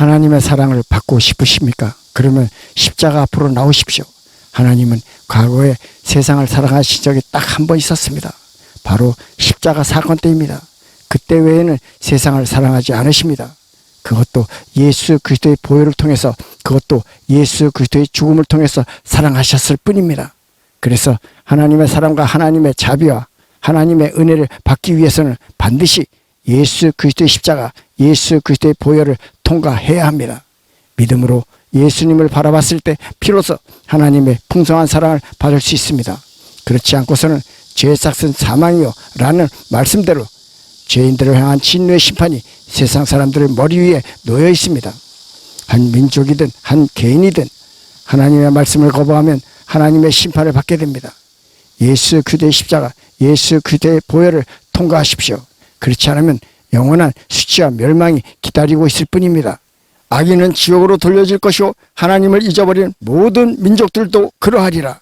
하나님의 사랑을 받고 싶으십니까? 그러면 십자가 앞으로 나오십시오. 하나님은 과거에 세상을 사랑하신 적이 딱 한 번 있었습니다. 바로 십자가 사건 때입니다. 그때 외에는 세상을 사랑하지 않으십니다. 그것도 예수 그리스도의 보혈을 통해서 그것도 예수 그리스도의 죽음을 통해서 사랑하셨을 뿐입니다. 그래서 하나님의 사랑과 하나님의 자비와 하나님의 은혜를 받기 위해서는 반드시 예수 그리스도의 십자가, 예수 그리스도의 보혈을 통과해야 합니다. 믿음으로 예수님을 바라봤을 때 비로소 하나님의 풍성한 사랑을 받을 수 있습니다. 그렇지 않고서는 죄의 삭은 사망이요 라는 말씀대로 죄인들을 향한 진노의 심판이 세상 사람들의 머리 위에 놓여 있습니다. 한 민족이든 한 개인이든 하나님의 말씀을 거부하면 하나님의 심판을 받게 됩니다. 예수 그대의 십자가, 예수 그대의 보혈을 통과하십시오. 그렇지 않으면 영원한 수치와 멸망이 기다리고 있을 뿐입니다. 악인은 지옥으로 돌려질 것이요 하나님을 잊어버린 모든 민족들도 그러하리라.